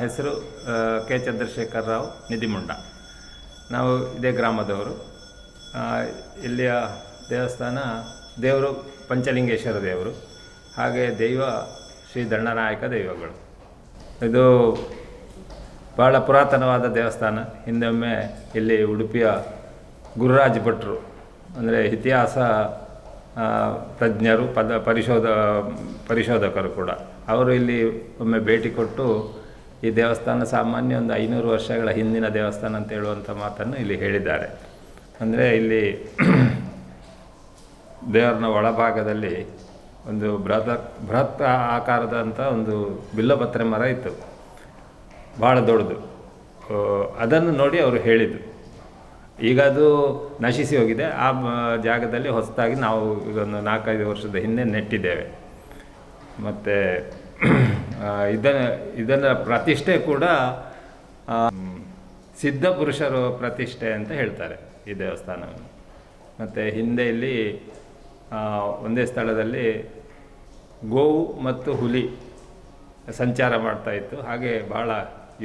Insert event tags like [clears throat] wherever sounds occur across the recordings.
ಹೆಸರು ಕೆ. ಚಂದ್ರಶೇಖರ್ ರಾವ್, ನಿಧಿಮುಂಡ. ನಾವು ಇದೇ ಗ್ರಾಮದವರು. ಇಲ್ಲಿಯ ದೇವಸ್ಥಾನ ದೇವರು ಪಂಚಲಿಂಗೇಶ್ವರ ದೇವರು. ಹಾಗೆ ದೈವ ಶ್ರೀ ದಂಡನಾಯಕ ದೈವಗಳು. ಇದು ಬಹಳ ಪುರಾತನವಾದ ದೇವಸ್ಥಾನ. ಹಿಂದೊಮ್ಮೆ ಇಲ್ಲಿ ಉಡುಪಿಯ ಗುರುರಾಜ್ ಭಟ್ರು, ಅಂದರೆ ಇತಿಹಾಸ ತಜ್ಞರು, ಪದ, ಪರಿಶೋಧ, ಪರಿಶೋಧಕರು ಕೂಡ. ಅವರು ಇಲ್ಲಿ ಒಮ್ಮೆ ಭೇಟಿ ಕೊಟ್ಟು ಈ ದೇವಸ್ಥಾನ ಸಾಮಾನ್ಯ ಒಂದು ಐನೂರು ವರ್ಷಗಳ ಹಿಂದಿನ ದೇವಸ್ಥಾನ ಅಂತ ಹೇಳುವಂಥ ಮಾತನ್ನು ಇಲ್ಲಿ ಹೇಳಿದ್ದಾರೆ. ಅಂದರೆ ಇಲ್ಲಿ [clears throat] ದೇವರನ ಒಳಭಾಗದಲ್ಲಿ ಒಂದು ಬೃಹತ್ ಬೃಹತ್ ಆಕಾರದಂಥ ಒಂದು ಬಿಲ್ಲಪತ್ರೆ ಮರ ಇತ್ತು. ಭಾಳ ದೊಡ್ಡದು. ಅದನ್ನು ನೋಡಿ ಅವರು ಹೇಳಿದ್ದು ಈಗ ಅದು ನಶಿಸಿ ಹೋಗಿದೆ. ಆ ಜಾಗದಲ್ಲಿ ಹೊಸದಾಗಿ ನಾವು ಒಂದು ನಾಲ್ಕೈದು ವರ್ಷದ ಹಿಂದೆ ನೆಟ್ಟಿದ್ದೇವೆ. ಮತ್ತು [clears throat] ಇದನ್ನು ಇದನ್ನು ಪ್ರತಿಷ್ಠೆ ಕೂಡ ಸಿದ್ಧಪುರುಷರು ಸಿದ್ಧ ಪುರುಷರು ಪ್ರತಿಷ್ಠೆ ಅಂತ ಹೇಳ್ತಾರೆ ಈ ದೇವಸ್ಥಾನವನ್ನು. ಮತ್ತು ಹಿಂದೆ ಇಲ್ಲಿ ಒಂದೇ ಸ್ಥಳದಲ್ಲಿ ಗೋವು ಮತ್ತು ಹುಲಿ ಸಂಚಾರ ಮಾಡ್ತಾ ಇತ್ತು. ಹಾಗೆ ಬಹಳ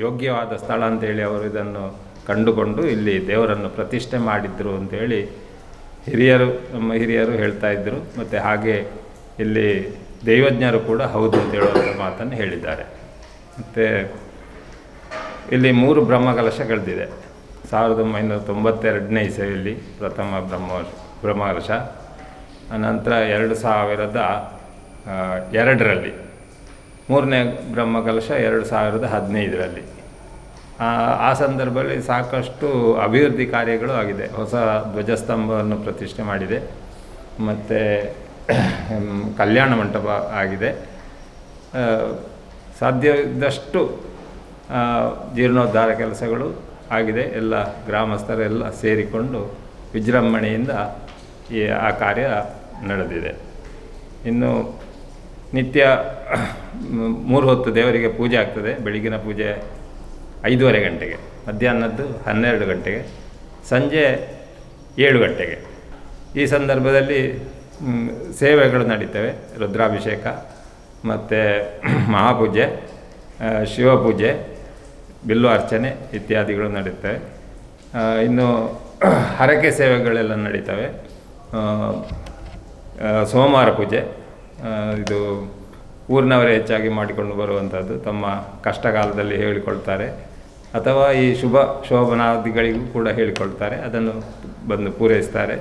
ಯೋಗ್ಯವಾದ ಸ್ಥಳ ಅಂತೇಳಿ ಅವರು ಇದನ್ನು ಕಂಡುಕೊಂಡು ಇಲ್ಲಿ ದೇವರನ್ನು ಪ್ರತಿಷ್ಠೆ ಮಾಡಿದ್ರು ಅಂತೇಳಿ ಹಿರಿಯರು, ನಮ್ಮ ಹಿರಿಯರು ಹೇಳ್ತಾ ಇದ್ದರು ಮತ್ತು ಹಾಗೆ ಇಲ್ಲಿ ದೈವಜ್ಞರು ಕೂಡ ಹೌದು ಅಂತ ಹೇಳುವಂಥ ಮಾತನ್ನು ಹೇಳಿದ್ದಾರೆ. ಮತ್ತು ಇಲ್ಲಿ ಮೂರು ಬ್ರಹ್ಮಕಲಶಗಳಿದೆ ಸಾವಿರದ ಒಂಬೈನೂರ ತೊಂಬತ್ತೆರಡನೇ ಇಸವಿಯಲ್ಲಿ ಪ್ರಥಮ ಬ್ರಹ್ಮ ಬ್ರಹ್ಮಕಲಶ, ಅನಂತರ ಎರಡು ಸಾವಿರದ ಎರಡರಲ್ಲಿ. ಮೂರನೇ ಬ್ರಹ್ಮಕಲಶ ಎರಡು ಸಾವಿರದ ಹದಿನೈದರಲ್ಲಿ. ಆ ಸಂದರ್ಭದಲ್ಲಿ ಸಾಕಷ್ಟು ಅಭಿವೃದ್ಧಿ ಕಾರ್ಯಗಳು ಆಗಿದೆ. ಹೊಸ ಧ್ವಜಸ್ತಂಭವನ್ನು ಪ್ರತಿಷ್ಠೆ ಮಾಡಿದೆ. ಮತ್ತು ಕಲ್ಯಾಣ ಮಂಟಪ ಆಗಿದೆ. ಸಾಧ್ಯವಿದ್ದಷ್ಟು ಜೀರ್ಣೋದ್ಧಾರ ಕೆಲಸಗಳು ಆಗಿದೆ. ಎಲ್ಲ ಗ್ರಾಮಸ್ಥರೆಲ್ಲ ಸೇರಿಕೊಂಡು ವಿಜೃಂಭಣೆಯಿಂದ ಈ, ಆ ಕಾರ್ಯ ನಡೆದಿದೆ. ಇನ್ನು ನಿತ್ಯ ಮೂರು ಹೊತ್ತು ದೇವರಿಗೆ ಪೂಜೆ ಆಗ್ತದೆ. ಬೆಳಗಿನ ಪೂಜೆ ಐದೂವರೆ ಗಂಟೆಗೆ, ಮಧ್ಯಾಹ್ನದ್ದು ಹನ್ನೆರಡು ಗಂಟೆಗೆ, ಸಂಜೆ ಏಳು ಗಂಟೆಗೆ. ಈ ಸಂದರ್ಭದಲ್ಲಿ ಸೇವೆಗಳು ನಡೀತವೆ, ರುದ್ರಾಭಿಷೇಕ, ಮತ್ತು [clears throat] ಮಹಾಪೂಜೆ ಶಿವಪೂಜೆ, ಬಿಲ್ಲು ಅರ್ಚನೆ ಇತ್ಯಾದಿಗಳು ನಡೀತವೆ. ಇನ್ನು [clears throat] ಹರಕೆ ಸೇವೆಗಳೆಲ್ಲ ನಡೀತವೆ. ಸೋಮವಾರ ಪೂಜೆ ಇದು ಊರಿನವರೇ ಹೆಚ್ಚಾಗಿ ಮಾಡಿಕೊಂಡು ಬರುವಂಥದ್ದು, ತಮ್ಮ ಕಷ್ಟಕಾಲದಲ್ಲಿ ಹೇಳಿಕೊಳ್ತಾರೆ, ಅಥವಾ ಈ ಶುಭ ಶೋಭನಾದಿಗಳಿಗೂ ಕೂಡ ಹೇಳಿಕೊಳ್ತಾರೆ, ಅದನ್ನು ಬಂದು ಪೂರೈಸ್ತಾರೆ.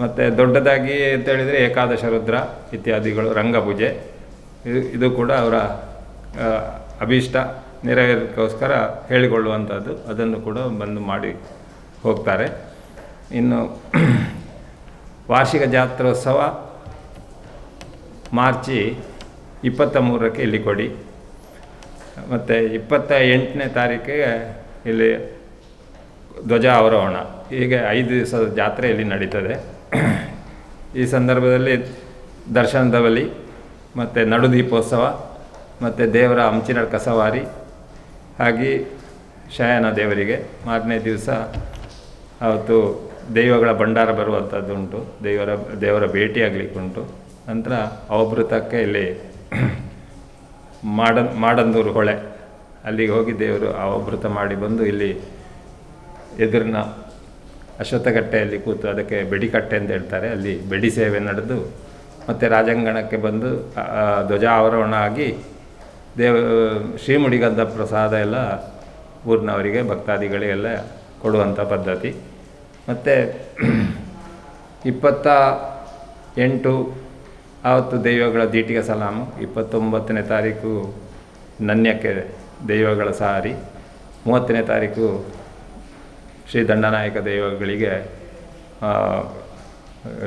ಮತ್ತು ದೊಡ್ಡದಾಗಿ ಅಂತ ಹೇಳಿದರೆ ಏಕಾದಶ ರುದ್ರ ಇತ್ಯಾದಿಗಳು ರಂಗಪೂಜೆ ಇದು ಇದು ಕೂಡ ಅವರ ಅಭೀಷ್ಟ ನೆರವೇರಕ್ಕೋಸ್ಕರ ಹೇಳಿಕೊಳ್ಳುವಂಥದ್ದು ಅದನ್ನು ಕೂಡ ಬಂದು ಮಾಡಿ ಹೋಗ್ತಾರೆ. ಇನ್ನು [clears throat] ವಾರ್ಷಿಕ ಜಾತ್ರೋತ್ಸವ ಮಾರ್ಚಿ ಇಪ್ಪತ್ತ ಮೂರಕ್ಕೆ ಇಲ್ಲಿ ಕೊಡಿ. ಮತ್ತು ಇಪ್ಪತ್ತ ಎಂಟನೇ ತಾರೀಕಿಗೆ ಇಲ್ಲಿ ಧ್ವಜ ಅವರೋಹಣ ಹೀಗೆ ಐದು ದಿವಸದ ಜಾತ್ರೆ ಇಲ್ಲಿ ನಡೀತದೆ. ಈ ಸಂದರ್ಭದಲ್ಲಿ ದರ್ಶನದ ಬಲಿ ಮತ್ತು ನಡುದೀಪೋತ್ಸವ, ಮತ್ತು ದೇವರ ಹಂಚಿನ ಕಸವಾರಿ, ಹಾಗೆ ಶಯನ ದೇವರಿಗೆ ಮಾರನೇ ದಿವಸ ಅವತ್ತು ದೈವಗಳ ಭಂಡಾರ ಬರುವಂಥದ್ದುಂಟು ದೇವರ ದೇವರ ಭೇಟಿಯಾಗಲಿಕ್ಕುಂಟು ನಂತರ ಅವಭೃತಕ್ಕೆ ಇಲ್ಲಿ ಮಾಡ, ಮಾಡಂದೂರು ಹೊಳೆ, ಅಲ್ಲಿಗೆ ಹೋಗಿ ದೇವರು ಅವಭೃತ ಮಾಡಿ ಬಂದು ಇಲ್ಲಿ ಎದುರಿನ ಅಶ್ವತ್ಥಕಟ್ಟೆಯಲ್ಲಿ ಕೂತು ಅದಕ್ಕೆ ಬೆಡಿಕಟ್ಟೆ ಅಂತ ಹೇಳ್ತಾರೆ. ಅಲ್ಲಿ ಬೆಡಿ ಸೇವೆ ನಡೆದು ಮತ್ತು ರಾಜಾಂಗಣಕ್ಕೆ ಬಂದು ಧ್ವಜ ಆವರಣ ಆಗಿ ದೇವ ಶ್ರೀಮುಡಿಗದ್ದ ಪ್ರಸಾದ ಎಲ್ಲ ಊರಿನವರಿಗೆ ಭಕ್ತಾದಿಗಳಿಗೆಲ್ಲ ಕೊಡುವಂಥ ಪದ್ಧತಿ. ಮತ್ತು ಇಪ್ಪತ್ತ ಎಂಟು ಆವತ್ತು ದೈವಗಳ ದೀಟಿಗೆ ಸಲಾಮು. ಇಪ್ಪತ್ತೊಂಬತ್ತನೇ ತಾರೀಕು ನನ್ಯಕ್ಕೆ ದೈವಗಳ ಸಾರಿ. ಮೂವತ್ತನೇ ತಾರೀಕು ಶ್ರೀ ದಂಡನಾಯಕ ದೇವಗಳಿಗೆ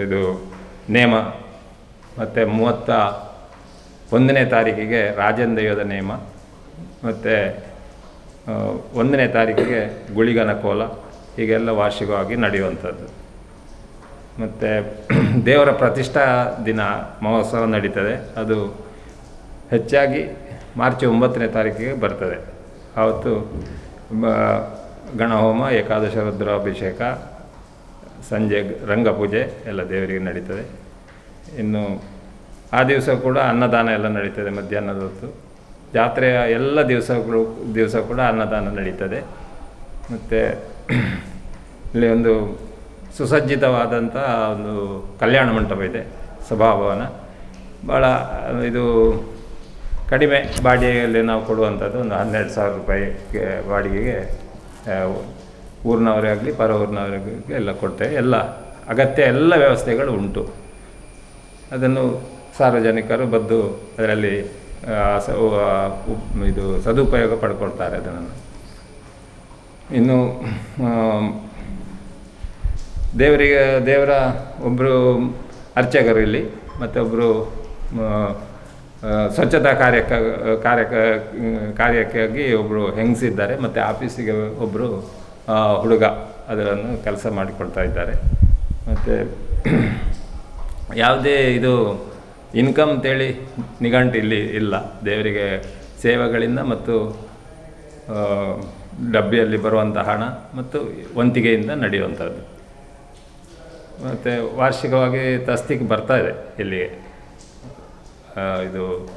ಇದು ನೇಮ, ಮತ್ತು ಮೂವತ್ತ ಒಂದನೇ ತಾರೀಕಿಗೆ ರಾಜನ್ ದೇವದ ನೇಮ, ಮತ್ತು ಒಂದನೇ ತಾರೀಕಿಗೆ ಗುಳಿಗನ ಕೋಲ, ಹೀಗೆಲ್ಲ ವಾರ್ಷಿಕವಾಗಿ ನಡೆಯುವಂಥದ್ದು. ಮತ್ತು [clears throat] ದೇವರ ಪ್ರತಿಷ್ಠಾ ದಿನ ಮಹೋತ್ಸವ ನಡೀತದೆ. ಅದು ಹೆಚ್ಚಾಗಿ ಮಾರ್ಚ್ ಒಂಬತ್ತನೇ ತಾರೀಕಿಗೆ ಬರ್ತದೆ. ಆವತ್ತು ಗಣಹೋಮ, ಏಕಾದಶ ರುದ್ರಾಭಿಷೇಕ, ಸಂಜೆ ರಂಗಪೂಜೆ ಎಲ್ಲ ದೇವರಿಗೆ ನಡೀತದೆ. ಇನ್ನು ಆ ದಿವಸ ಕೂಡ ಅನ್ನದಾನ ಎಲ್ಲ ನಡೀತದೆ, ಮಧ್ಯಾಹ್ನದ ಹೊತ್ತು. ಜಾತ್ರೆಯ ಎಲ್ಲ ದಿವಸಗಳು, ದಿವಸ ಕೂಡ ಅನ್ನದಾನ ನಡೀತದೆ. ಮತ್ತು ಇಲ್ಲಿ ಒಂದು ಸುಸಜ್ಜಿತವಾದಂಥ ಒಂದು ಕಲ್ಯಾಣ ಮಂಟಪ ಇದೆ, ಸಭಾಭವನ. ಭಾಳ ಇದು ಕಡಿಮೆ ಬಾಡಿಗೆಯಲ್ಲಿ ನಾವು ಕೊಡುವಂಥದ್ದು ಒಂದು ಹನ್ನೆರಡು ಸಾವಿರ ರೂಪಾಯಿಗೆ ಬಾಡಿಗೆಗೆ ಊರಿನವರೇ ಆಗಲಿ ಪರ ಊರಿನವರಿಗೆ ಎಲ್ಲ ಕೊಡ್ತೇವೆ. ಎಲ್ಲ ಅಗತ್ಯ ಎಲ್ಲ ವ್ಯವಸ್ಥೆಗಳು ಉಂಟು. ಅದನ್ನು ಸಾರ್ವಜನಿಕರು ಬದ್ದು ಅದರಲ್ಲಿ ಇದು ಸದುಪಯೋಗ ಪಡ್ಕೊಳ್ತಾರೆ ಅದನ್ನು ಇನ್ನು ದೇವರಿಗೆ, ದೇವರ ಒಬ್ಬರು ಅರ್ಚಕರು ಇಲ್ಲಿ ಮತ್ತು ಒಬ್ಬರು ಸ್ವಚ್ಛತಾ ಕಾರ್ಯಕ್ಕ ಕಾರ್ಯಕ್ಕೆ ಕಾರ್ಯಕ್ಕಾಗಿ ಒಬ್ಬರು ಹೆಂಗಸಿದ್ದಾರೆ, ಮತ್ತು ಆಫೀಸಿಗೆ ಒಬ್ಬರು ಹುಡುಗ ಅದನ್ನು ಕೆಲಸ ಮಾಡಿಕೊಳ್ತಾ ಇದ್ದಾರೆ. ಮತ್ತು [clears throat] ಯಾವುದೇ ಇದು ಇನ್ಕಮ್ ಅಂತೇಳಿ ನಿಘಂಟು ಇಲ್ಲಿ ಇಲ್ಲ. ದೇವರಿಗೆ ಸೇವೆಗಳಿಂದ ಮತ್ತು ಡಬ್ಬಿಯಲ್ಲಿ ಬರುವಂಥ ಹಣ ಮತ್ತು ವಂತಿಗೆಯಿಂದ ನಡೆಯುವಂಥದ್ದು. ಮತ್ತು ವಾರ್ಷಿಕವಾಗಿ ತಸ್ತಿಗೆ ಬರ್ತಾ ಇದೆ ಇಲ್ಲಿಗೆ. ಇದು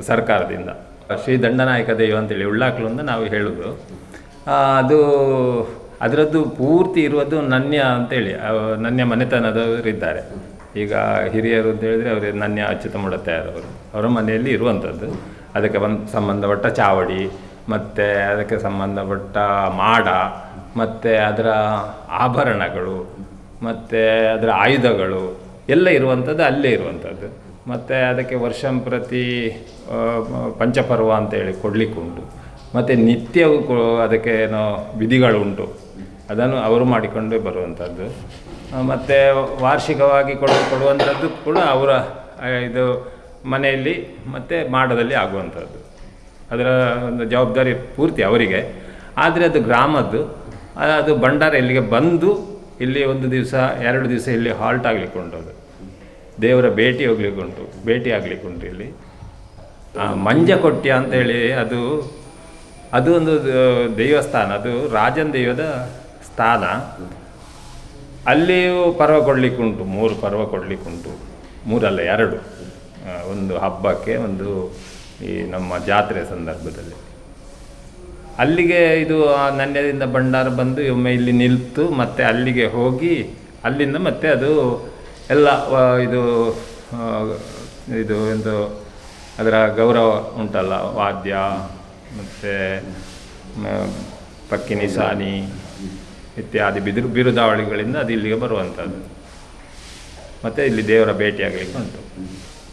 ಸರ್ಕಾರದಿಂದ. ಶ್ರೀ ದಂಡನಾಯಕ ದೈವ ಅಂತೇಳಿ ಅಂತ ನಾವು ಹೇಳೋದು. ಅದು ಅದರದ್ದು ಪೂರ್ತಿ ಇರುವುದು ನನ್ಯ ಅಂತೇಳಿ ನನ್ಯ ಮನೆತನದವರು ಇದ್ದಾರೆ ಈಗ ಹಿರಿಯರು ಅಂತ ಹೇಳಿದರೆ ಅವರು ನನ್ಯ ಅಚ್ಯುತ ಅವರು. ಅವರ ಮನೆಯಲ್ಲಿ ಇರುವಂಥದ್ದು. ಅದಕ್ಕೆ ಒಂದು ಸಂಬಂಧಪಟ್ಟ ಚಾವಡಿ, ಮತ್ತು ಅದಕ್ಕೆ ಸಂಬಂಧಪಟ್ಟ ಮಾಡ, ಮತ್ತು ಅದರ ಆಭರಣಗಳು, ಮತ್ತು ಅದರ ಆಯುಧಗಳು ಎಲ್ಲ ಇರುವಂಥದ್ದು ಅಲ್ಲೇ ಇರುವಂಥದ್ದು. ಮತ್ತು ಅದಕ್ಕೆ ವರ್ಷಂಪ್ರತಿ ಪ್ರತಿ ಪಂಚಪರ್ವ ಅಂತೇಳಿ ಕೊಡಲಿಕ್ಕುಂಟು. ಮತ್ತು ನಿತ್ಯವೂ ಕೊ- ಅದಕ್ಕೆ ಏನೋ ವಿಧಿಗಳುಂಟು. ಅದನ್ನು ಅವರು ಮಾಡಿಕೊಂಡೇ ಬರುವಂಥದ್ದು. ಮತ್ತು ವಾರ್ಷಿಕವಾಗಿ ಕೊಡ, ಕೊಡುವಂಥದ್ದು ಕೂಡ ಅವರ ಇದು ಮನೆಯಲ್ಲಿ ಮತ್ತು ಮಾಡದಲ್ಲಿ ಆಗುವಂಥದ್ದು. ಅದರ ಒಂದು ಜವಾಬ್ದಾರಿ ಪೂರ್ತಿ ಅವರಿಗೆ. ಆದರೆ ಅದು ಗ್ರಾಮದ್ದು ಅದು ಭಂಡಾರ ಇಲ್ಲಿಗೆ ಬಂದು ಇಲ್ಲಿ ಒಂದು ದಿವಸ, ಎರಡು ದಿವಸ ಇಲ್ಲಿ ಹಾಲ್ಟ್ ಆಗಲಿಕ್ಕೆ ಉಂಟು ದೇವರ ಭೇಟಿ ಹೋಗ್ಲಿಕ್ಕುಂಟು ಭೇಟಿ ಆಗಲಿಕ್ಕೆ ಉಂಟು ಇಲ್ಲಿ. ಆ, ಮಂಜಕೊಟ್ಯ ಅಂತೇಳಿ ಅದು ಅದು ಒಂದು ದೇವಸ್ಥಾನ ಅದು ರಾಜನ ದೈವದ ಸ್ಥಾನ. ಅಲ್ಲಿಯೂ ಪರ್ವ ಕೊಡಲಿಕ್ಕುಂಟು ಮೂರು ಪರ್ವ ಕೊಡಲಿಕ್ಕುಂಟು ಮೂರಲ್ಲ ಎರಡು. ಒಂದು ಹಬ್ಬಕ್ಕೆ ಒಂದು ಈ ನಮ್ಮ ಜಾತ್ರೆ ಸಂದರ್ಭದಲ್ಲಿ. ಅಲ್ಲಿಗೆ ಇದು ನನ್ಯದಿಂದ ಭಂಡಾರ ಬಂದು ಒಮ್ಮೆ ಇಲ್ಲಿ ನಿಲ್ತು ಮತ್ತೆ ಅಲ್ಲಿಗೆ ಹೋಗಿ ಅಲ್ಲಿಂದ ಮತ್ತೆ ಅದು ಎಲ್ಲ ಇದು ಇದು ಒಂದು ಅದರ ಗೌರವ ಉಂಟಲ್ಲ, ವಾದ್ಯ, ಮತ್ತು ಪಕ್ಕಿನಿ, ಸಾನಿ ಇತ್ಯಾದಿ ಬಿದಿರು, ಬಿರುದಾವಳಿಗಳಿಂದ ಅದು ಇಲ್ಲಿಗೆ ಬರುವಂಥದ್ದು. ಮತ್ತು ಇಲ್ಲಿ ದೇವರ ಭೇಟಿಯಾಗಲಿಕ್ಕೆ ಉಂಟು.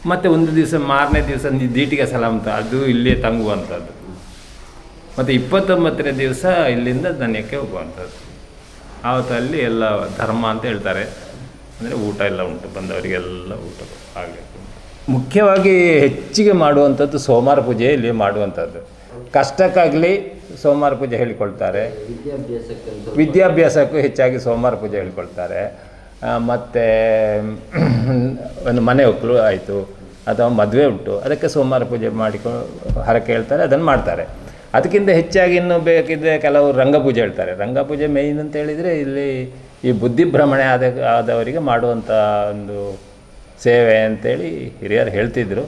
ಮತ್ತು ಒಂದು ದಿವಸ, ಮಾರನೇ ದಿವಸ ದೀಟಿಗೆ ಸಲಾಂತ ಅದು ಇಲ್ಲಿಯೇ ತಂಗುವಂಥದ್ದು. ಮತ್ತು ಇಪ್ಪತ್ತೊಂಬತ್ತನೇ ದಿವಸ ಇಲ್ಲಿಂದ ದನ್ಯಕ್ಕೆ ಹೋಗುವಂಥದ್ದು. ಆವತ್ತಲ್ಲಿ ಎಲ್ಲ ಧರ್ಮ ಅಂತ ಹೇಳ್ತಾರೆ. ಅಂದರೆ ಊಟ ಎಲ್ಲ ಉಂಟು, ಬಂದವರಿಗೆಲ್ಲ ಊಟ ಆಗಬೇಕು ಮುಖ್ಯವಾಗಿ ಹೆಚ್ಚಿಗೆ ಮಾಡುವಂಥದ್ದು ಸೋಮವಾರ ಪೂಜೆಯಲ್ಲಿ ಮಾಡುವಂಥದ್ದು. ಕಷ್ಟಕ್ಕಾಗಲಿ ಸೋಮವಾರ ಪೂಜೆ ಹೇಳಿಕೊಳ್ತಾರೆ. ವಿದ್ಯಾಭ್ಯಾಸಕ್ಕೂ ಹೆಚ್ಚಾಗಿ ಸೋಮವಾರ ಪೂಜೆ ಹೇಳ್ಕೊಳ್ತಾರೆ. ಮತ್ತು ಒಂದು ಮನೆ ಒಕ್ಕಲು ಆಯಿತು, ಅಥವಾ ಮದುವೆ ಉಂಟು, ಅದಕ್ಕೆ ಸೋಮವಾರ ಪೂಜೆ ಮಾಡಿಕೊಂಡು ಹರಕೆ ಹೇಳ್ತಾರೆ, ಅದನ್ನು ಮಾಡ್ತಾರೆ. ಅದಕ್ಕಿಂತ ಹೆಚ್ಚಾಗಿ ಇನ್ನೂ ಬೇಕಿದ್ದರೆ ಕೆಲವು ರಂಗಪೂಜೆ ಹೇಳ್ತಾರೆ. ರಂಗಪೂಜೆ ಮೇಯ್ನ್ ಅಂತ ಹೇಳಿದರೆ ಇಲ್ಲಿ ಈ ಬುದ್ಧಿಭ್ರಮಣೆ ಆದ, ಆದವರಿಗೆ ಮಾಡುವಂಥ ಒಂದು ಸೇವೆ ಅಂತೇಳಿ ಹಿರಿಯರು ಹೇಳ್ತಿದ್ರು.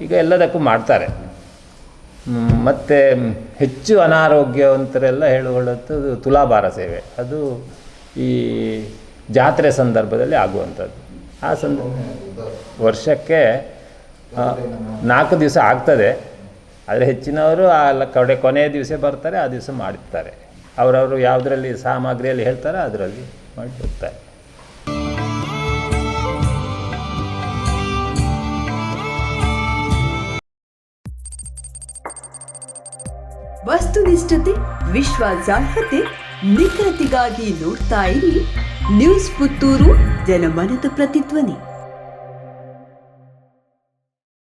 ಈಗ ಎಲ್ಲದಕ್ಕೂ ಮಾಡ್ತಾರೆ. ಮತ್ತು ಹೆಚ್ಚು ಅನಾರೋಗ್ಯವಂತರೆಲ್ಲ ಹೇಳುವಂಥದ್ದು ತುಲಾಭಾರ ಸೇವೆ. ಅದು ಈ ಜಾತ್ರೆ ಸಂದರ್ಭದಲ್ಲಿ ಆಗುವಂಥದ್ದು. ಆ ಸಂದರ್ಭ ವರ್ಷಕ್ಕೆ ನಾಲ್ಕು ದಿವಸ ಆಗ್ತದೆ. ಆದರೆ ಹೆಚ್ಚಿನವರು ಆ ಕಡೆ ಕೊನೆಯ ದಿವಸ ಬರ್ತಾರೆ, ಆ ದಿವಸ ಮಾಡಿರ್ತಾರೆ ಅವರವರು ಯಾವುದರಲ್ಲಿ ಸಾಮಗ್ರಿಯಲ್ಲಿ ಹೇಳ್ತಾರೋ ಅದರಲ್ಲಿ. ಮಾಡಿ ಹೋಗ್ತಾರೆ ವಸ್ತುನಿಷ್ಠತೆ ವಿಶ್ವಾಸಾರ್ಹತೆ ನಿಖರತೆಗಾಗಿ ನೋಡ್ತಾ ಇರಿ. ನ್ಯೂಸ್ ಪುತ್ತೂರು ಜನಮನದ ಪ್ರತಿಧ್ವನಿ.